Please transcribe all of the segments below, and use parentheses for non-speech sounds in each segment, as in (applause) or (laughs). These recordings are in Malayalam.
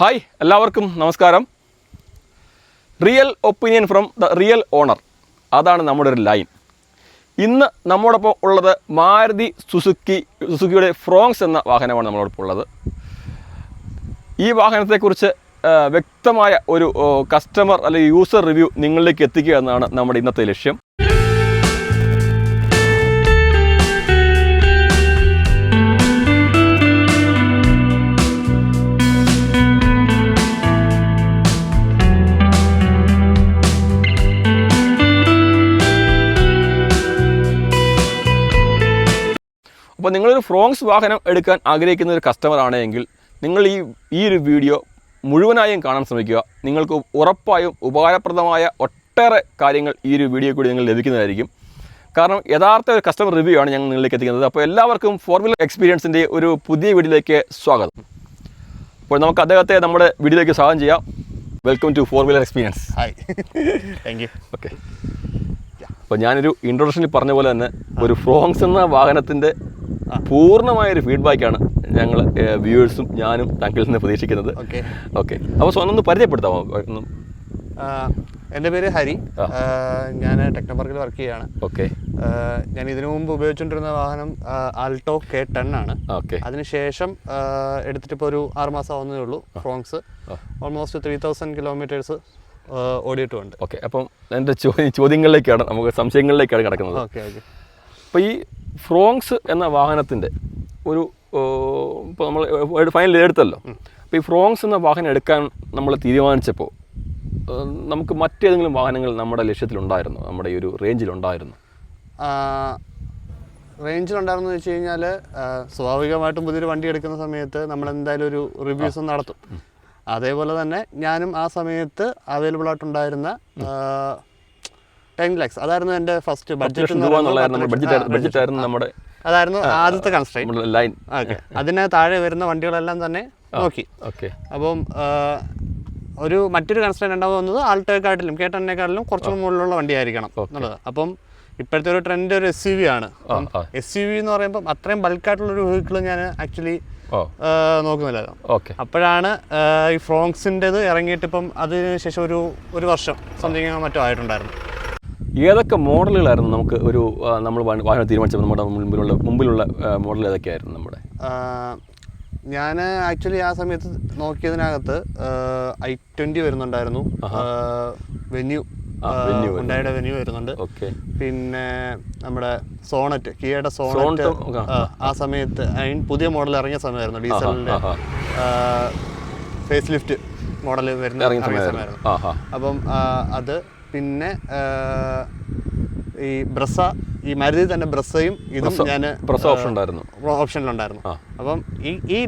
ഹായ് എല്ലാവർക്കും നമസ്കാരം. Real opinion from the real owner അതാണ് നമ്മുടെ ഒരു ലൈൻ ഇന്ന് നമ്മോടൊപ്പം ഉള്ളത് മാരുതി സുസുക്കി സുസുക്കിയുടെ ഫ്രോങ്സ് എന്ന വാഹനമാണ് നമ്മളോടൊപ്പം ഉള്ളത്. ഈ വാഹനത്തെക്കുറിച്ച് വ്യക്തമായ ഒരു കസ്റ്റമർ അല്ലെങ്കിൽ യൂസർ റിവ്യൂ നിങ്ങളിലേക്ക് എത്തിക്കുക എന്നാണ് നമ്മുടെ ഇന്നത്തെ ലക്ഷ്യം. അപ്പോൾ നിങ്ങളൊരു ഫ്രോങ്സ് വാഹനം എടുക്കാൻ ആഗ്രഹിക്കുന്ന ഒരു കസ്റ്റമർ ആണെങ്കിൽ നിങ്ങൾ ഈ ഈ ഒരു വീഡിയോ മുഴുവനായും കാണാൻ ശ്രമിക്കുക. നിങ്ങൾക്ക് ഉറപ്പായും ഉപകാരപ്രദമായ ഒട്ടേറെ കാര്യങ്ങൾ ഈ ഒരു വീഡിയോ കൂടി നിങ്ങൾ ലഭിക്കുന്നതായിരിക്കും. കാരണം യഥാർത്ഥ ഒരു കസ്റ്റമർ റിവ്യൂ ആണ് ഞങ്ങൾ നിങ്ങളിലേക്ക് എത്തിക്കുന്നത്. അപ്പോൾ എല്ലാവർക്കും ഫോർ വീലർ എക്സ്പീരിയൻസിന്റെ ഒരു പുതിയ വീഡിയോയിലേക്ക് സ്വാഗതം. അപ്പോൾ നമുക്ക് അദ്ദേഹത്തെ നമ്മുടെ വീഡിയോയിലേക്ക് സ്വാഗതം ചെയ്യാം. Welcome to four wheeler experience hi thank you okay അപ്പോൾ ഞാനൊരു ഇൻട്രൊഡക്ഷനിൽ പറഞ്ഞ പോലെ തന്നെ ഒരു ഫ്രോങ്സ് എന്ന വാഹനത്തിന്റെ പൂർണമായ ഒരു ഫീഡ്ബാക്കാണ് ഞങ്ങൾ വ്യൂവേഴ്സും ഞാനും താങ്കളിൽ നിന്ന് പ്രതീക്ഷിക്കുന്നത്. ഓക്കെ. ഓക്കെ. അപ്പോൾ സ്വന്തം ഒന്ന് പരിചയപ്പെടുത്താമോ? ഒന്ന്. എന്റെ പേര് ഹരി. ഞാൻ ടെക്നോപാർക്കിൽ വർക്ക് ചെയ്യാണ് ഓക്കെ. ഞാൻ ഇതിനു മുമ്പ് ഉപയോഗിച്ചുകൊണ്ടിരുന്ന വാഹനം ആൾട്ടോ കെ ടെൻ ആണ്. ഓക്കെ. അതിനുശേഷം എടുത്തിട്ട് ഇപ്പോൾ ഒരു ആറുമാസം ആവുന്നതേ ഉള്ളൂ Fronx almost three thousand kilometres ഓടിയിട്ടുണ്ട്. ഓക്കെ. അപ്പം എന്റെ ചോദ്യങ്ങളിലേക്കാണ് നമുക്ക് സംശയങ്ങളിലേക്കാണ് കിടക്കുന്നത്. Okay okay. അപ്പോൾ ഈ ഫ്രോങ്സ് എന്ന വാഹനത്തിന്റെ ഒരു ഇപ്പോൾ നമ്മൾ ഫൈനൽ എടുത്തല്ലോ. അപ്പോൾ ഈ ഫ്രോങ്സ് എന്ന വാഹനം എടുക്കാൻ നമ്മൾ തീരുമാനിച്ചപ്പോൾ നമുക്ക് മറ്റേതെങ്കിലും വാഹനങ്ങൾ നമ്മുടെ ലക്ഷ്യത്തിലുണ്ടായിരുന്നു നമ്മുടെ ഈ ഒരു റേഞ്ചിലുണ്ടായിരുന്നു റേഞ്ചിലുണ്ടായിരുന്നു വെച്ച് കഴിഞ്ഞാൽ സ്വാഭാവികമായിട്ടും പുതിയൊരു വണ്ടി എടുക്കുന്ന സമയത്ത് നമ്മൾ എന്തായാലും ഒരു റിവ്യൂസ് നടത്തും. അതേപോലെ തന്നെ ഞാനും ആ സമയത്ത് അവൈലബിൾ ആയിട്ടുണ്ടായിരുന്ന ടെൻ ലാക്സ് അതായിരുന്നു എന്റെ ഫസ്റ്റ് ബഡ്ജറ്റ് നമ്മുടെ അതായിരുന്നു ആദ്യത്തെ കൺസ്ട്രൈൻ ലൈൻ ഓക്കെ. അതിന് താഴെ വരുന്ന വണ്ടികളെല്ലാം തന്നെ നോക്കി. ഓക്കെ. അപ്പം ഒരു മറ്റൊരു കൺസ്ട്രൈൻ ഉണ്ടാവുന്നത് ആൾട്ടോയെക്കാട്ടിലും കേട്ടനെക്കാട്ടിലും കുറച്ചും മുകളിലുള്ള വണ്ടിയായിരിക്കണം എന്നുള്ളത്. അപ്പം ഇപ്പോഴത്തെ ഒരു ട്രെൻഡ് ഒരു എസ് യു വി ആണ്. എസ് യു വി എന്ന് പറയുമ്പോൾ അത്രയും ബൾക്കായിട്ടുള്ള ഒരു വെഹിക്കിൾ ഞാൻ ആക്ച്വലി ഓക്കെ. അപ്പോഴാണ് ഈ ഫ്രോങ്സിന്റെത് ഇറങ്ങിയിട്ട് ഇപ്പം അതിന് ശേഷം ഒരു ഒരു വർഷം സംതിങ് മറ്റോ ആയിട്ടുണ്ടായിരുന്നു. ഏതൊക്കെ മോഡലുകളായിരുന്നു നമുക്ക് ഒരു നമ്മൾ വാഹനം തീരുമാനിച്ചപ്പോൾ നമ്മുടെ മുമ്പിലുള്ള മുമ്പിലുള്ള മോഡൽ ഏതൊക്കെയായിരുന്നു നമ്മുടെ? ഞാൻ ആക്ച്വലി ആ സമയത്ത് നോക്കിയതിനകത്ത് ഐ ട്വന്റി വരുന്നുണ്ടായിരുന്നു. വെന്യൂ. ഉണ്ടായുടെ വെന്യൂ വരുന്നുണ്ട്. ഓക്കെ. പിന്നെ നമ്മുടെ സോണറ്റ് കിയയുടെ സോണറ്റ് ആ, സമയത്ത് അതിന് പുതിയ മോഡൽ ഇറങ്ങിയ സമയമായിരുന്നു ഡീസലിന്റെ. ഫേസ് ലിഫ്റ്റ് മോഡൽ വരുന്ന ഇറങ്ങിയ സമയമായിരുന്നു. അപ്പം അത് പിന്നെ ഈ ബ്രസ ഈ മരുതി തന്നെ ബ്രസയും ഇതും ഞാൻ ബ്രസ ഓപ്ഷൻ ഉണ്ടായിരുന്നു ഓപ്ഷനിലുണ്ടായിരുന്നു. അപ്പം ഈ ഈ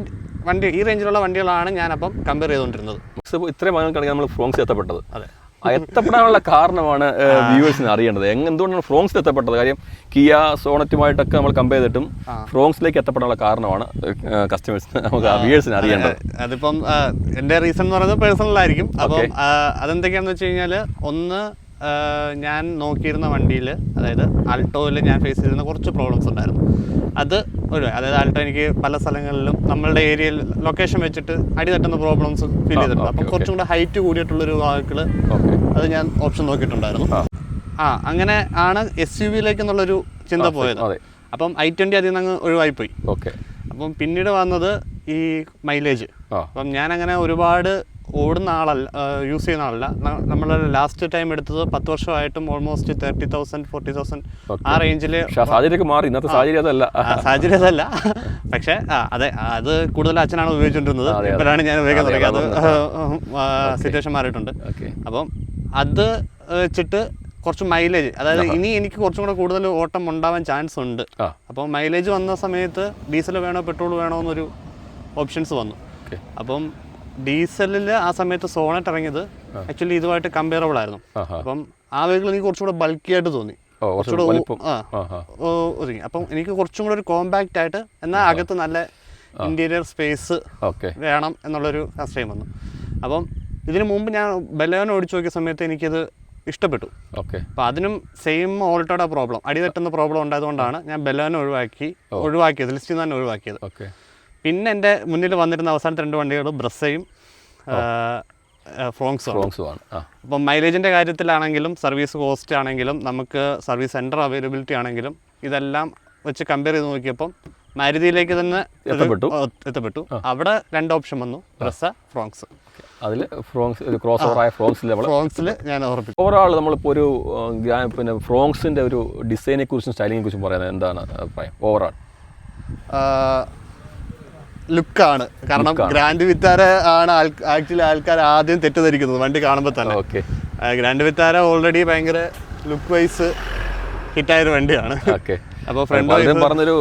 വണ്ടി ഈ റേഞ്ചിലുള്ള വണ്ടികളാണ് ഞാൻ അപ്പം കമ്പയർ ചെയ്തുകൊണ്ടിരുന്നത് ഇത്രയും നമ്മൾ ഫ്രോങ്സ് എത്തപ്പെട്ടത്. അതെ. എത്തപ്പെടാനുള്ള കാരണമാണ് വ്യൂവേഴ്സിന് അറിയേണ്ടത്. എന്തുകൊണ്ടാണ് ഫ്രോങ്സിൽ എത്തപ്പെട്ടത്? കാര്യം കിയ സോണറ്റുമായിട്ടൊക്കെ നമ്മൾ കമ്പയർ ചെയ്തിട്ടും ഫ്രോങ്സിലേക്ക് എത്തപ്പെടാനുള്ള കാരണമാണ് കസ്റ്റമേഴ്സിന് നമുക്ക് വ്യൂവേഴ്സിന് അറിയേണ്ടത്. അതിപ്പം എന്റെ എന്റെ റീസൺ എന്ന് പറയുന്നത് പേഴ്സണൽ ആയിരിക്കും. അപ്പം അതെന്തൊക്കെയാണെന്ന് വെച്ച് കഴിഞ്ഞാൽ ഒന്ന് ഞാൻ നോക്കിയിരുന്ന വണ്ടിയിൽ അതായത് ആൾട്ടോയിൽ ഞാൻ ഫേസ് ചെയ്തിരുന്ന കുറച്ച് പ്രോബ്ലംസ് ഉണ്ടായിരുന്നു. അത് ഒരു അതായത് ആൾട്ടോ എനിക്ക് പല സ്ഥലങ്ങളിലും നമ്മളുടെ ഏരിയയിൽ ലൊക്കേഷൻ വെച്ചിട്ട് അടി തട്ടുന്ന പ്രോബ്ലംസ് ഫീൽ ചെയ്തിട്ടുണ്ട്. അപ്പം കുറച്ചും കൂടെ ഹൈറ്റ് കൂടിയിട്ടുള്ളൊരു വാക്കുകൾ അത് ഞാൻ ഓപ്ഷൻ നോക്കിയിട്ടുണ്ടായിരുന്നു. ആ. അങ്ങനെ ആണ് എസ് യു വിയിലേക്ക് എന്നുള്ളൊരു ചിന്ത പോയത്. അപ്പം ഐ ട്വന്റി അതിൽ നിന്ന് അങ്ങ് ഒഴിവായിപ്പോയി. ഓക്കെ അപ്പം പിന്നീട് വന്നത് ഈ മൈലേജ് അപ്പം ഞാനങ്ങനെ ഒരുപാട് ഓടുന്ന ആളല്ല യൂസ് ചെയ്യുന്ന ആളല്ല. നമ്മൾ ലാസ്റ്റ് ടൈം എടുത്തത് പത്ത് വർഷമായിട്ടും almost thirty thousand forty thousand ആ റേഞ്ചിൽ സാഹചര്യമൊക്കെ മാറി. ഇന്നത്തെ സാഹചര്യം അതല്ല. സാഹചര്യം അതല്ല. പക്ഷേ അതെ അത് കൂടുതൽ അച്ഛനാണ് ഉപയോഗിച്ചുകൊണ്ടിരുന്നത്. ഇപ്പോഴാണ് ഞാൻ ഉപയോഗിക്കാൻ തുടങ്ങിയത്. അത് സിറ്റുവേഷൻ മാറിയിട്ടുണ്ട്. അപ്പം അത് വെച്ചിട്ട് കുറച്ച് മൈലേജ് അതായത് ഇനി എനിക്ക് കുറച്ചും കൂടെ കൂടുതൽ ഓട്ടം ഉണ്ടാവാൻ ചാൻസ് ഉണ്ട്. അപ്പോൾ മൈലേജ് വന്ന സമയത്ത് ഡീസൽ വേണോ പെട്രോൾ വേണോ എന്നൊരു ഓപ്ഷൻസ് വന്നു. അപ്പം ഡീസലിൽ ആ സമയത്ത് സോണറ്റ് ഇറങ്ങിയത് ആക്ച്വലി ഇതുമായിട്ട് കമ്പയറബിൾ ആയിരുന്നു. അപ്പം ആ വെഹിക്കിൾ എനിക്ക് കുറച്ചുകൂടെ ബൾക്കി ആയിട്ട് തോന്നി. കുറച്ചുകൂടെ ഒതുങ്ങി അപ്പം എനിക്ക് കുറച്ചും കൂടെ ഒരു കോമ്പാക്റ്റ് ആയിട്ട് എന്നാൽ അകത്ത് നല്ല ഇന്റീരിയർ സ്പേസ് വേണം എന്നുള്ളൊരു ആശ്രയം വന്നു. അപ്പം ഇതിനു മുമ്പ് ഞാൻ ബലോന ഓടിച്ചു നോക്കിയ സമയത്ത് എനിക്കത് ഇഷ്ടപ്പെട്ടു. ഓക്കെ. അപ്പോൾ അതിനും സെയിം ഓൾട്ടോടെ പ്രോബ്ലം അടി തട്ടുന്ന പ്രോബ്ലം ഉണ്ടായതുകൊണ്ടാണ് ഞാൻ ബലോന ഒഴിവാക്കി ഒഴിവാക്കിയത് ലിസ്റ്റിൽ നിന്ന് തന്നെ ഒഴിവാക്കിയത്. ഓക്കെ. പിന്നെ എന്റെ മുന്നിൽ വന്നിരുന്ന അവസാനത്തെ രണ്ട് വണ്ടികൾ ബ്രസ്സയും ഫ്രോങ്സ് ആണ്. അപ്പം മൈലേജിന്റെ കാര്യത്തിലാണെങ്കിലും സർവീസ് കോസ്റ്റ് ആണെങ്കിലും നമുക്ക് സർവീസ് സെന്റർ അവൈലബിലിറ്റി ആണെങ്കിലും ഇതെല്ലാം വെച്ച് കമ്പയർ ചെയ്ത് നോക്കിയപ്പം മാരുതിയിലേക്ക് തന്നെ എത്തപ്പെട്ടു. എത്തപ്പെട്ടു. അവിടെ രണ്ട് ഓപ്ഷൻ വന്നു ബ്രസ്സ ഫ്രോങ്സ്. അതിൽ ഫ്രോങ്സ് ഒരു ക്രോസ് ആയ ഫ്രോങ്സ് ലെവൽ ഫ്രോങ്സിൽ ഞാൻ ഓർപ്പിക്കും ഓവറോൾ നമ്മളിപ്പോൾ ഒരു പിന്നെ ഫ്രോങ്സിന്റെ ഒരു ഡിസൈനെ കുറിച്ചും സ്റ്റൈലിനെ കുറിച്ചും പറയുന്നത് എന്താണ് അഭിപ്രായം ഓവറാൾ ലുക്കാണ്. കാരണം ഗ്രാൻഡ് വിത്താര ആണ് ആക്ച്വലി ആൾക്കാർ ആദ്യം തെറ്റിദ്ധരിക്കുന്നത് വണ്ടി കാണുമ്പോൾ തന്നെ. ഓക്കെ. ഗ്രാൻഡ് വിത്താര ഓൾറെഡി ഭയങ്കര ലുക്ക് വൈസ് ഹിറ്റായൊരു വണ്ടിയാണ്. ഓക്കെ. അപ്പോൾ ഫ്രണ്ട് പറഞ്ഞൊരു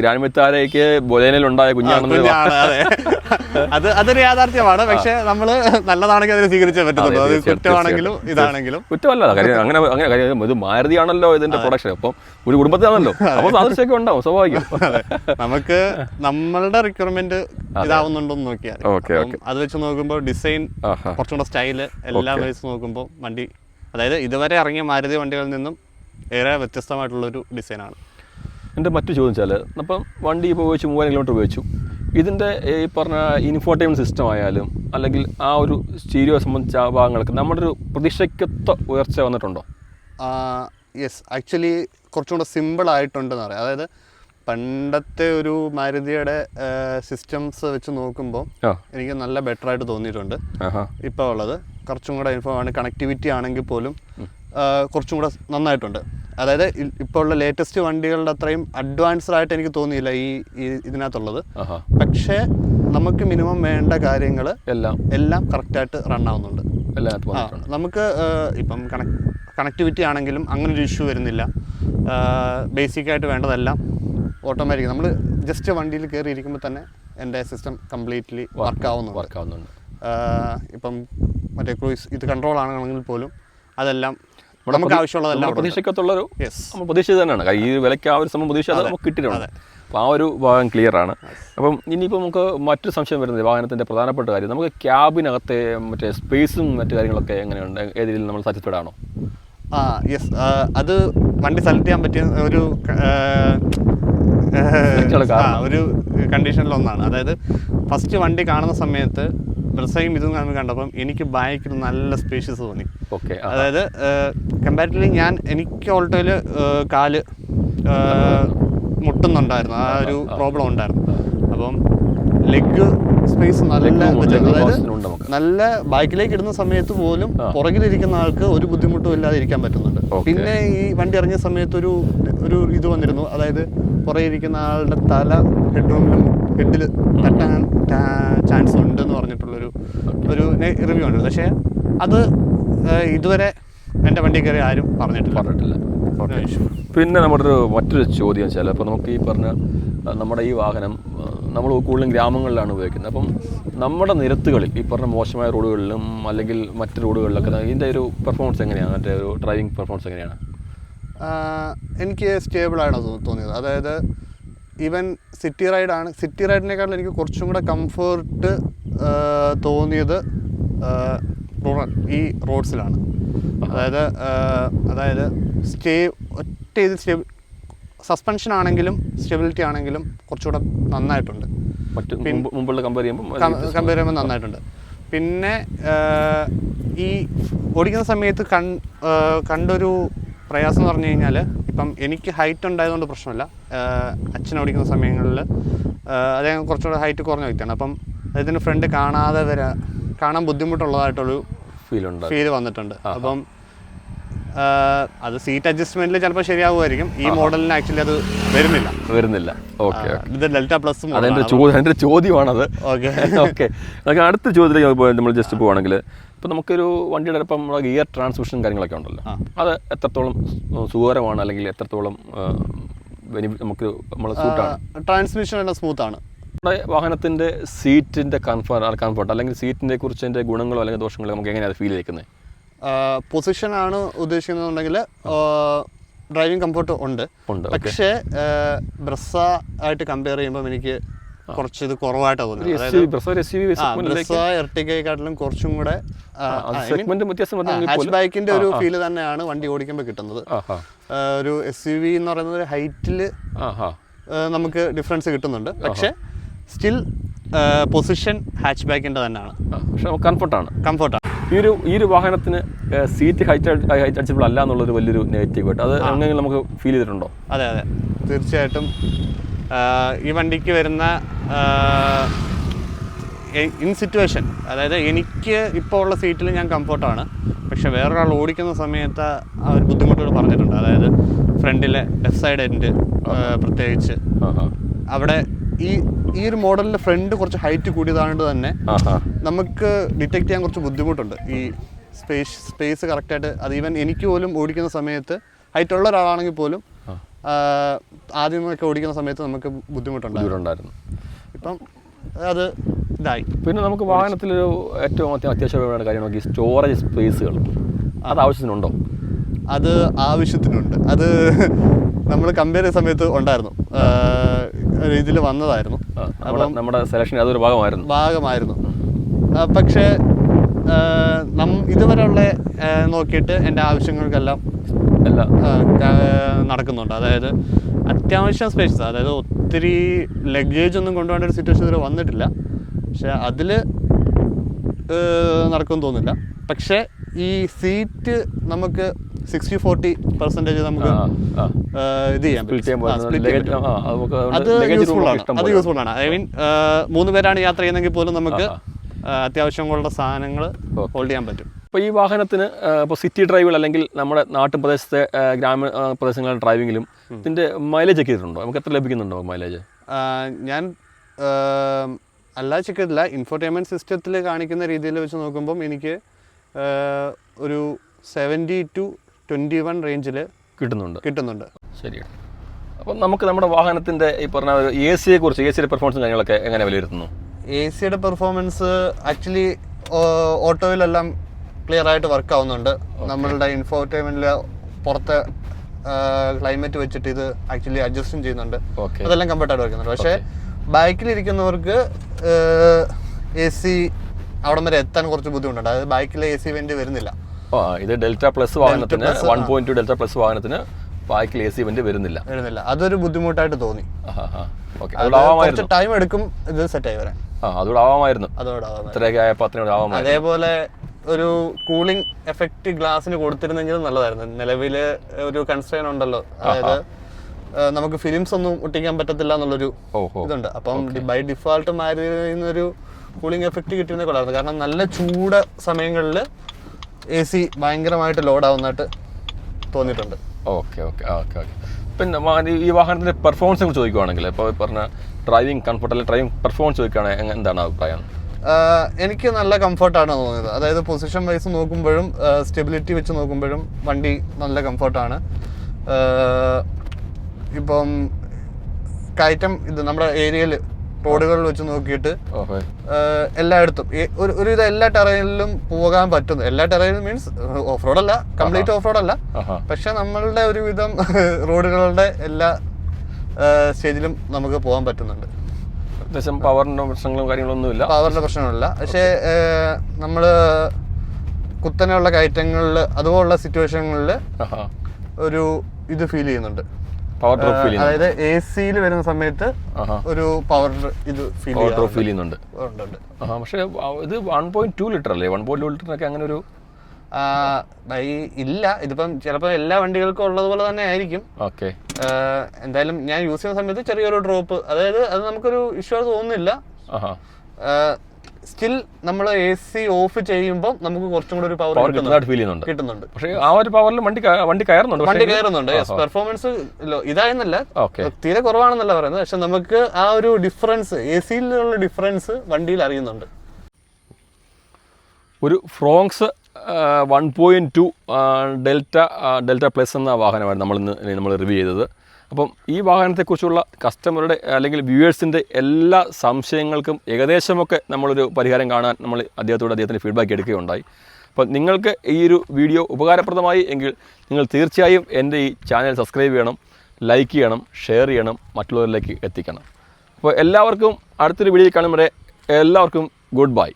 ഗ്രാൻഡ് വിത്താരയ്ക്ക് ബൊലേനയിൽ ഉണ്ടായ കുഞ്ഞാണെന്ന് കുഞ്ഞാണ് അതെ അത് അതൊരു യാഥാർത്ഥ്യമാണ്. പക്ഷെ നമ്മൾ നല്ലതാണെങ്കിൽ അതിനെ സ്വീകരിച്ചേ പറ്റുന്നുള്ളൂ അത് കുറ്റമാണെങ്കിലും ഇതാണെങ്കിലും. കുറ്റമല്ല കാര്യം അങ്ങനെ അങ്ങനെ കാര്യം ഇത് മാരുതിയാണല്ലോ ഇതിന്റെ പ്രൊഡക്ഷൻ അപ്പം ഒരു കുടുംബത്തിലാണല്ലോ. അപ്പോൾ സാദൃശ്യമൊക്കെ ഉണ്ടാവും സ്വാഭാവികം. നമുക്ക് നമ്മളുടെ റിക്വയർമെന്റ് ഇതാവുന്നുണ്ടോന്ന് നോക്കിയാൽ ഓക്കെ അപ്പം അത് വെച്ച് നോക്കുമ്പോൾ ഡിസൈൻ കുറച്ചുകൂടെ സ്റ്റൈൽ എല്ലാം വെച്ച് നോക്കുമ്പോൾ വണ്ടി അതായത് ഇതുവരെ ഇറങ്ങിയ മാരുതി വണ്ടികളിൽ നിന്നും ഏറെ വ്യത്യസ്തമായിട്ടുള്ള വ്യത്യസ്തമായിട്ടുള്ളൊരു ഡിസൈനാണ് എന്റെ മറ്റു ചോദിച്ചാൽ അപ്പം വണ്ടി ഇപ്പോൾ ഉപയോഗിച്ച് മൂവായിരം കിലോമീറ്റർ ഉപയോഗിച്ചു. ഇതിന്റെ ഈ പറഞ്ഞ ഇൻഫോർട്ടൈൻമെന്റ് സിസ്റ്റം ആയാലും അല്ലെങ്കിൽ ആ ഒരു സ്റ്റീരിയോ സംബന്ധിച്ച ആ ഭാഗങ്ങൾക്ക് നമ്മുടെ ഒരു പ്രതീക്ഷയ്ക്കൊത്ത ഉയർച്ച വന്നിട്ടുണ്ടോ? യെസ് ആക്ച്വലി കുറച്ചും കൂടെ സിമ്പിൾ ആയിട്ടുണ്ടെന്ന് പറയാം. അതായത് പണ്ടത്തെ ഒരു മാരുതിയുടെ സിസ്റ്റംസ് വെച്ച് നോക്കുമ്പോൾ എനിക്ക് നല്ല ബെറ്റർ ആയിട്ട് തോന്നിയിട്ടുണ്ട്. ഇപ്പോൾ ഉള്ളത് കുറച്ചും കൂടെ ഇൻഫോ ആണ് കണക്ടിവിറ്റി ആണെങ്കിൽ പോലും കുറച്ചും കൂടെ നന്നായിട്ടുണ്ട്. അതായത് ഇപ്പോൾ ഉള്ള ലേറ്റസ്റ്റ് വണ്ടികളുടെ അത്രയും അഡ്വാൻസ്ഡ് ആയിട്ട് എനിക്ക് തോന്നിയില്ല ഈ ഇതിനകത്തുള്ളത്. പക്ഷേ നമുക്ക് മിനിമം വേണ്ട കാര്യങ്ങൾ എല്ലാം. എല്ലാം കറക്റ്റായിട്ട് റൺ ആവുന്നുണ്ട്. നമുക്ക് ഇപ്പം കണക്ടിവിറ്റി ആണെങ്കിലും അങ്ങനെ ഒരു ഇഷ്യൂ വരുന്നില്ല. ബേസിക് ആയിട്ട് വേണ്ടതെല്ലാം ഓട്ടോമാറ്റിക് നമ്മൾ ജസ്റ്റ് വണ്ടിയിൽ കയറി ഇരിക്കുമ്പോൾ തന്നെ എന്റെ സിസ്റ്റം കംപ്ലീറ്റ്ലി വർക്ക് ആവുന്നുണ്ട്. വർക്ക് ആവുന്നുണ്ട്. ഇപ്പം മറ്റേ ക്രൂയിസ് ഇത് കൺട്രോൾ ആണെങ്കിൽ പോലും അതെല്ലാം നമുക്ക് ആവശ്യമുള്ളതെല്ലാം ഒരു പ്രതീക്ഷയ്ക്കൊത്തുള്ളൊരു യെസ് നമ്മൾ പ്രതീക്ഷിച്ചത് തന്നെയാണ്. ഈ വിലയ്ക്ക് ആ ഒരു സമയം പ്രതീക്ഷ നമുക്ക് കിട്ടിയിട്ടുണ്ട്. അപ്പോൾ ആ ഒരു ഭാഗം ക്ലിയർ ആണ്. അപ്പം ഇനിയിപ്പോൾ നമുക്ക് മറ്റൊരു സംശയം വരുന്നത് വാഹനത്തിന്റെ പ്രധാനപ്പെട്ട കാര്യം. നമുക്ക് ക്യാബിനകത്തെ മറ്റേ സ്പേസും മറ്റു കാര്യങ്ങളൊക്കെ എങ്ങനെയുണ്ട്? ഏത് രീതിയിൽ നമ്മൾ സാറ്റിസ്ഫൈഡ് ആണോ? ആ യെസ് അത് വണ്ടി സെലക്ട് ചെയ്യാൻ പറ്റിയ ഒരു? ഒരു കണ്ടീഷനിലൊന്നാണ് അതായത് ഫസ്റ്റ് വണ്ടി കാണുന്ന സമയത്ത് ബ്രസയും ഇതും കാണുമ്പോൾ കണ്ടപ്പം എനിക്ക് ബാക്കിൽ നല്ല സ്പേഷ്യസ് തോന്നി. ഓക്കെ അതായത് കമ്പാരിറ്റീവ്ലി ഞാൻ എനിക്ക് ഓൾട്ടോയിൽ കാൽ മുട്ടുന്നുണ്ടായിരുന്നു. ആ ഒരു പ്രോബ്ലം ഉണ്ടായിരുന്നു. അപ്പം ലെഗ് സ്പേസ് നല്ല അതായത്. നല്ല ബൈക്കിലേക്ക് ഇടുന്ന സമയത്ത് പോലും പുറകിലിരിക്കുന്ന ആൾക്ക് ഒരു ബുദ്ധിമുട്ടും ഇല്ലാതെ ഇരിക്കാൻ പറ്റുന്നുണ്ട്. പിന്നെ ഈ വണ്ടി ഇറങ്ങിയ സമയത്ത് ഒരു ഒരു ഇത് വന്നിരുന്നു. അതായത് പുറകിരിക്കുന്ന ആളുടെ തല ഹെഡ്റൂമിലും ഹെഡിൽ തട്ടാൻ ചാൻസ് ഉണ്ടെന്ന് പറഞ്ഞിട്ടുള്ളൊരു ഒരു റിവ്യൂ ഉണ്ട്. പക്ഷേ അത് ഇതുവരെ എന്റെ വണ്ടി കയറി ആരും പറഞ്ഞിട്ടില്ല. പറഞ്ഞിട്ടില്ല. പിന്നെ നമ്മുടെ ഒരു മറ്റൊരു ചോദ്യം വെച്ചാൽ അപ്പോൾ നമുക്ക് ഈ പറഞ്ഞ നമ്മുടെ ഈ വാഹനം നമ്മൾ കൂടുതലും ഗ്രാമങ്ങളിലാണ് ഉപയോഗിക്കുന്നത്. അപ്പം നമ്മുടെ നിരത്തുകളിൽ ഈ പറഞ്ഞ മോശമായ റോഡുകളിലും അല്ലെങ്കിൽ മറ്റ് റോഡുകളിലൊക്കെ ഇതിന്റെ ഒരു പെർഫോമൻസ് എങ്ങനെയാണ്? മറ്റേ ഒരു ഡ്രൈവിംഗ് പെർഫോമൻസ് എങ്ങനെയാണ്? എനിക്ക് സ്റ്റേബിളാണ് തോന്നിയത്. അതായത് ഈവൻ സിറ്റി റൈഡാണ് സിറ്റി റൈഡിനേക്കാളും എനിക്ക് കുറച്ചും കൂടെ കംഫേർട്ട് തോന്നിയത് റൂറൽ ഈ റോഡ്സിലാണ്. അതായത് അതായത് സ്റ്റേ ഒറ്റ ഇത് സ്റ്റേ സസ്പെൻഷൻ ആണെങ്കിലും സ്റ്റെബിലിറ്റി ആണെങ്കിലും കുറച്ചുകൂടെ നന്നായിട്ടുണ്ട്. മുമ്പുള്ള കമ്പയർ ചെയ്യുമ്പോൾ കമ്പയർ ചെയ്യുമ്പോൾ നന്നായിട്ടുണ്ട്. പിന്നെ ഈ ഓടിക്കുന്ന സമയത്ത് കൺ കണ്ടൊരു പ്രയാസം എന്ന് പറഞ്ഞു കഴിഞ്ഞാൽ ഇപ്പം എനിക്ക് ഹൈറ്റ് ഉണ്ടായതുകൊണ്ട് പ്രശ്നമില്ല. അച്ഛൻ ഓടിക്കുന്ന സമയങ്ങളിൽ അദ്ദേഹം കുറച്ചുകൂടെ ഹൈറ്റ് കുറഞ്ഞ വ്യക്തിയാണ്. അപ്പം അദ്ദേഹത്തിന്റെ ഫ്രണ്ട് കാണാതെ വരാ കാണാൻ ബുദ്ധിമുട്ടുള്ളതായിട്ടൊരു ഫീൽ ഉണ്ട് ഫീൽ വന്നിട്ടുണ്ട്. അപ്പം അത് സീറ്റ് അഡ്ജസ്റ്റ്മെന്റിൽ ചിലപ്പോൾ ശരിയാവുമായിരിക്കും. ഈ മോഡലിന് ആക്ച്വലി അത് വരുന്നില്ല. വരുന്നില്ല. ഓക്കെ ഇത് ഡെൽറ്റ പ്ലസ് അതെന്റെ ചോദ്യം എന്റെ ചോദ്യമാണത്. ഓക്കെ. (laughs) ഓക്കെ. അടുത്ത ചോദ്യത്തിലേക്ക് നമ്മൾ ജസ്റ്റ് പോവാണെങ്കിൽ. ഇപ്പം നമുക്കൊരു വണ്ടിയുടെ ഇപ്പം നമ്മുടെ ഗിയർ ട്രാൻസ്മിഷൻ കാര്യങ്ങളൊക്കെ ഉണ്ടല്ലോ. അത് എത്രത്തോളം സുഖകരമാണ് അല്ലെങ്കിൽ എത്രത്തോളം ബെനിഫിറ്റ് നമുക്ക് നമ്മൾ സൂട്ടാണ് ട്രാൻസ്മിഷൻ എല്ലാം സ്മൂത്ത് ആണ്. നമ്മുടെ വാഹനത്തിന്റെ സീറ്റിന്റെ കംഫർട്ട് കംഫർട്ട് അല്ലെങ്കിൽ സീറ്റിനെ കുറിച്ചതിന്റെ ഗുണങ്ങളോ അല്ലെങ്കിൽ ദോഷങ്ങളോ നമുക്ക് എങ്ങനെയാണ് ഫീൽ ചെയ്യിക്കുന്നത് പൊസിഷൻ ആണ് ഉദ്ദേശിക്കുന്നുണ്ടെങ്കിൽ ഡ്രൈവിംഗ് കംഫർട്ട് ഉണ്ട്. പക്ഷേ ബ്രസ ആയിട്ട് കമ്പയർ ചെയ്യുമ്പോൾ എനിക്ക് കുറച്ച് ഇത് കുറവായിട്ടാണ് തോന്നുന്നത്. കുറച്ചും കൂടെ ഹാച്ച് ബൈക്കിന്റെ ഒരു ഫീൽ തന്നെയാണ് വണ്ടി ഓടിക്കുമ്പോൾ കിട്ടുന്നത്. ഒരു എസ് യു വി എന്ന് പറയുന്നത് ഹൈറ്റിൽ നമുക്ക് ഡിഫറൻസ് കിട്ടുന്നുണ്ട്. പക്ഷെ സ്റ്റിൽ പൊസിഷൻ ഹാച്ച് ബാക്കിന്റെ തന്നെയാണ്. കംഫർട്ടാണ് കംഫർട്ടാണ് ഈ ഒരു ഈ ഒരു വാഹനത്തിന് സീറ്റ് ഹൈറ്റ് ഹൈറ്റ് അഡ്ജസ്റ്റബിൾ അല്ല എന്നുള്ളൊരു വലിയൊരു നെഗറ്റീവ് ആയിട്ട്. അത് അങ്ങനെ നമുക്ക് ഫീൽ ചെയ്തിട്ടുണ്ടോ? അതെ അതെ. തീർച്ചയായിട്ടും ഈ വണ്ടിക്ക് വരുന്ന ഇൻ സിറ്റുവേഷൻ അതായത് എനിക്ക് ഇപ്പോൾ ഉള്ള സീറ്റിൽ ഞാൻ കംഫർട്ടാണ് പക്ഷെ വേറൊരാൾ ഓടിക്കുന്ന സമയത്ത് ആ ഒരു ബുദ്ധിമുട്ടുകൾ പറഞ്ഞിട്ടുണ്ട്. അതായത് ഫ്രണ്ടിലെ ലെഫ്റ്റ് സൈഡ് എൻഡ് പ്രത്യേകിച്ച്. അവിടെ ഈ ഈ ഒരു മോഡലിന്റെ ഫ്രണ്ട് കുറച്ച് ഹൈറ്റ് കൂടിയതായത് തന്നെ നമുക്ക് ഡിറ്റക്ട് ചെയ്യാൻ കുറച്ച് ബുദ്ധിമുട്ടുണ്ട്. ഈ സ്പേസ് സ്പേസ് കറക്റ്റായിട്ട് അത് ഈവൻ എനിക്ക് പോലും ഓടിക്കുന്ന സമയത്ത് ഹൈറ്റ് ഉള്ള ഒരാളാണെങ്കിൽ പോലും ആദ്യമൊക്കെ ഓടിക്കുന്ന സമയത്ത് നമുക്ക് ബുദ്ധിമുട്ടുണ്ടായിരുന്നു. ഇപ്പം അത് ഇതായി. പിന്നെ നമുക്ക് വാഹനത്തിലൊരു ഏറ്റവും അത്യ- അത്യാവശ്യമായ കാര്യം നോക്കി സ്റ്റോറേജ് സ്പേസുകൾ അത് ആവശ്യത്തിനുണ്ടോ? അത് ആവശ്യത്തിനുണ്ട്. അത് (laughs) നമ്മൾ കമ്പയർ ചെയ്ത സമയത്ത് ഉണ്ടായിരുന്നു. ഇതിൽ വന്നതായിരുന്നു. നമ്മുടെ സെലക്ഷൻ അതൊരു ഭാഗമായിരുന്നു. ഭാഗമായിരുന്നു. പക്ഷേ നം ഇതുവരെയുള്ള നോക്കിയിട്ട് എന്റെ ആവശ്യങ്ങൾക്കെല്ലാം അല്ല നടക്കുന്നുണ്ട്. അതായത് അത്യാവശ്യം സ്പേഷ്യസ് അതായത് ഒത്തിരി ലഗേജ് ഒന്നും കൊണ്ടുപോകേണ്ട ഒരു സിറ്റുവേഷൻ ഇതുവരെ വന്നിട്ടില്ല. പക്ഷെ അതിൽ നടക്കുമെന്ന് തോന്നുന്നില്ല. പക്ഷേ ഈ സീറ്റ് നമുക്ക് സിക്സ്റ്റി ഫോർട്ടി പെർസെന്റേജ് നമുക്ക് ഇത് ചെയ്യാൻ അത് യൂസ്ഫുൾ ആണ്. അത് യൂസ്ഫുൾ ആണ്. ഐ മീൻ മൂന്ന് പേരാണ് യാത്ര ചെയ്യുന്നെങ്കിൽ പോലും നമുക്ക് അത്യാവശ്യമുള്ള സാധനങ്ങൾ ഹോൾഡ് ചെയ്യാൻ പറ്റും. ഇപ്പോൾ ഈ വാഹനത്തിന് ഇപ്പോൾ സിറ്റി ഡ്രൈവിൽ അല്ലെങ്കിൽ നമ്മുടെ നാട്ടിൻ പ്രദേശത്തെ ആ, ഗ്രാമ ആ, പ്രദേശങ്ങളിലെ ഡ്രൈവിങ്ങിലും ഇതിന്റെ മൈലേജ് ഒക്കെ ചെയ്തിട്ടുണ്ടോ നമുക്ക് എത്ര ലഭിക്കുന്നുണ്ടോ മൈലേജ് ഞാൻ അല്ലാ അല്ലാതെ ചെക്ക് ചെയ്തില്ല ഇൻഫോർടൈൻമെന്റ് സിസ്റ്റത്തിൽ കാണിക്കുന്ന രീതിയിൽ വെച്ച് നോക്കുമ്പം എനിക്ക് ഒരു സെവന്റി ടു ട്വന്റി വൺ റേഞ്ചിൽ കിട്ടുന്നുണ്ട്. കിട്ടുന്നുണ്ട്. ശരിയാണ് അപ്പം നമുക്ക് നമ്മുടെ വാഹനത്തിന്റെ ഈ പറഞ്ഞ എ സിയെ കുറിച്ച് എ സിയുടെ പെർഫോമൻസും കാര്യങ്ങളൊക്കെ എങ്ങനെ വിലയിരുത്തുന്നു? എ സിയുടെ പെർഫോമൻസ് ആക്ച്വലി ഓട്ടോയിലെല്ലാം ക്ലിയർ ആയിട്ട് വർക്ക് ആവുന്നുണ്ട്. നമ്മളുടെ ഇൻഫോർട്ടൈൻമെന്റിൽ പുറത്തെ ക്ലൈമറ്റ് വെച്ചിട്ട് ഇത് ആക്ച്വലി അഡ്ജസ്റ്റും ചെയ്യുന്നുണ്ട്. ഓക്കെ അതെല്ലാം കംഫർട്ടായിട്ട് വയ്ക്കുന്നുണ്ട് പക്ഷേ ബാക്കിലിരിക്കുന്നവർക്ക് എ സി അവിടം വരെ എത്താൻ കുറച്ച് ബുദ്ധിമുട്ടുണ്ട്. അതായത് ബാക്കിലെ എ സി വേണ്ടി വരുന്നില്ല. ഇത് ഡെൽറ്റ പ്ലസ് വാഹനത്തിന് one point two Delta plus വാഹനത്തിന് ബാക്കിൽ എ സി ഇവന്റ് വരുന്നില്ല. വരുന്നില്ല. അതൊരു ബുദ്ധിമുട്ടായിട്ട് തോന്നി. കുറച്ച് ടൈം എടുക്കും ഇത് സെറ്റ് ആയി വരാൻ. ആ അതുകൂടെ ആവാമായിരുന്നു. ഇത്രയൊക്കെ ആയപ്പോൾ അത്രയും ആവാമായിരുന്നു. അതേപോലെ ഒരു കൂളിംഗ് എഫക്റ്റ് ഗ്ലാസ്സിന് കൊടുത്തിരുന്നെങ്കിൽ നല്ലതായിരുന്നു. നിലവിൽ ഒരു കൺസ്ട്രെയിൻ ഉണ്ടല്ലോ. അതായത് നമുക്ക് ഫിലിംസ് ഒന്നും ഒട്ടിക്കാൻ പറ്റത്തില്ല എന്നുള്ളൊരു ഇതുണ്ട്. അപ്പം ബൈ ഡിഫോൾട്ട് മാറി ഒരു കൂളിംഗ് എഫക്റ്റ് കിട്ടിയിരുന്ന കൊള്ളായിരുന്നു കാരണം നല്ല ചൂട് സമയങ്ങളിൽ എ സി ഭയങ്കരമായിട്ട് ലോഡ് ആവുന്നതായിട്ട് തോന്നിയിട്ടുണ്ട്. Okay okay okay okay. പിന്നെ ഈ വാഹനത്തിന്റെ പെർഫോമൻസ് കുറിച്ച് ചോദിക്കുവാണെങ്കിൽ ഇപ്പോൾ പറഞ്ഞ ഡ്രൈവിംഗ് കംഫർട്ട് അല്ലെങ്കിൽ ഡ്രൈവിംഗ് പെർഫോമൻസ് ചോദിക്കുകയാണെങ്കിൽ എന്താണ് അഭിപ്രായം? എനിക്ക് നല്ല കംഫർട്ടാണ് തോന്നിയത്. അതായത് പൊസിഷൻ വൈസ് നോക്കുമ്പോഴും സ്റ്റെബിലിറ്റി വെച്ച് നോക്കുമ്പോഴും വണ്ടി നല്ല കംഫർട്ടാണ് ഇപ്പം കയറ്റം ഇത് നമ്മുടെ ഏരിയയിൽ റോഡുകളിൽ വെച്ച് നോക്കിയിട്ട് എല്ലായിടത്തും. ഒരു ഒരുവിധം എല്ലാ ടെറൈനിലും പോകാൻ പറ്റുന്നു. എല്ലാ ടെറൈനിലും മീൻസ് ഓഫ് റോഡ് അല്ല കംപ്ലീറ്റ് ഓഫ് റോഡ് അല്ല പക്ഷെ നമ്മളുടെ ഒരുവിധം (laughs) റോഡുകളുടെ എല്ലാ സ്റ്റേജിലും നമുക്ക് പോകാൻ പറ്റുന്നുണ്ട്. അത്യാവശ്യം പവറിന്റെ പ്രശ്നങ്ങളും കാര്യങ്ങളൊന്നുമില്ല. പവറിന്റെ പ്രശ്നമില്ല പക്ഷേ നമ്മൾ കുത്തനെയുള്ള കയറ്റങ്ങളിൽ അതുപോലുള്ള സിറ്റുവേഷനുകളിൽ ഒരു ഇത് ഫീൽ ചെയ്യുന്നുണ്ട്. പവർ ഡ്രോപ്പ് ഫീൽ അതായത് എ സിയിൽ വരുന്ന സമയത്ത് ഒരു പവർ ഇത് ഫീൽ പവർ ഡ്രോപ്പ് ഫീൽ ചെയ്യുന്നുണ്ട്. പക്ഷേ ഇത് വൺ പോയിന്റ് ടു ലിറ്റർ അല്ലേ? വൺ പോയിന്റ് ടു ലിറ്ററിനൊക്കെ അങ്ങനെ ഒരു ഇല്ല. ഇതിപ്പം ചിലപ്പോൾ എല്ലാ വണ്ടികൾക്കും ഉള്ളതുപോലെ തന്നെ ആയിരിക്കും. ഓക്കെ. എന്തായാലും ഞാൻ യൂസ് ചെയ്യുന്ന സമയത്ത് ചെറിയൊരു ഡ്രോപ്പ് അതായത് അത് നമുക്കൊരു ഇഷ്യൂ തോന്നുന്നില്ല. സ്റ്റിൽ നമ്മൾ എ സി ഓഫ് ചെയ്യുമ്പോൾ നമുക്ക് കുറച്ചും കൂടെ ഒരു പവർ കിട്ടുന്നുണ്ട്. കിട്ടുന്നതായിട്ട് ഫീൽ ചെയ്യുന്നുണ്ട്. കിട്ടുന്നുണ്ട്. പക്ഷേ ആ ഒരു പവറിൽ വണ്ടി വണ്ടി കയറുന്നുണ്ട്. വണ്ടി കയറുന്നുണ്ട്. പെർഫോമൻസ് ഇതായെന്നല്ല ഓക്കെ തീരെ കുറവാണെന്നല്ല പറയുന്നത്. പക്ഷെ നമുക്ക് ആ ഒരു ഡിഫറൻസ് എ സിയിലുള്ള ഡിഫറൻസ് വണ്ടിയിൽ അറിയുന്നുണ്ട്. ഒരു Fronx one point two Delta Delta plus എന്ന വാഹനമാണ് നമ്മൾ ഇന്ന് നമ്മൾ റിവ്യൂ ചെയ്തത്. അപ്പം ഈ വാഹനത്തെക്കുറിച്ചുള്ള കസ്റ്റമറുടെ അല്ലെങ്കിൽ വ്യൂവേഴ്സിന്റെ എല്ലാ സംശയങ്ങൾക്കും ഏകദേശമൊക്കെ നമ്മളൊരു പരിഹാരം കാണാൻ നമ്മൾ അദ്ദേഹത്തോട് അദ്ദേഹത്തിന്റെ ഫീഡ്ബാക്ക് എടുക്കുകയുണ്ടായി. അപ്പം നിങ്ങൾക്ക് ഈ ഒരു വീഡിയോ ഉപകാരപ്രദമായി എങ്കിൽ നിങ്ങൾ തീർച്ചയായും എന്റെ ഈ ചാനൽ സബ്സ്ക്രൈബ് ചെയ്യണം ലൈക്ക് ചെയ്യണം ഷെയർ ചെയ്യണം മറ്റുള്ളവരിലേക്ക് എത്തിക്കണം. അപ്പോൾ എല്ലാവർക്കും അടുത്തൊരു വീഡിയോ കാണും വരെ എല്ലാവർക്കും ഗുഡ് ബൈ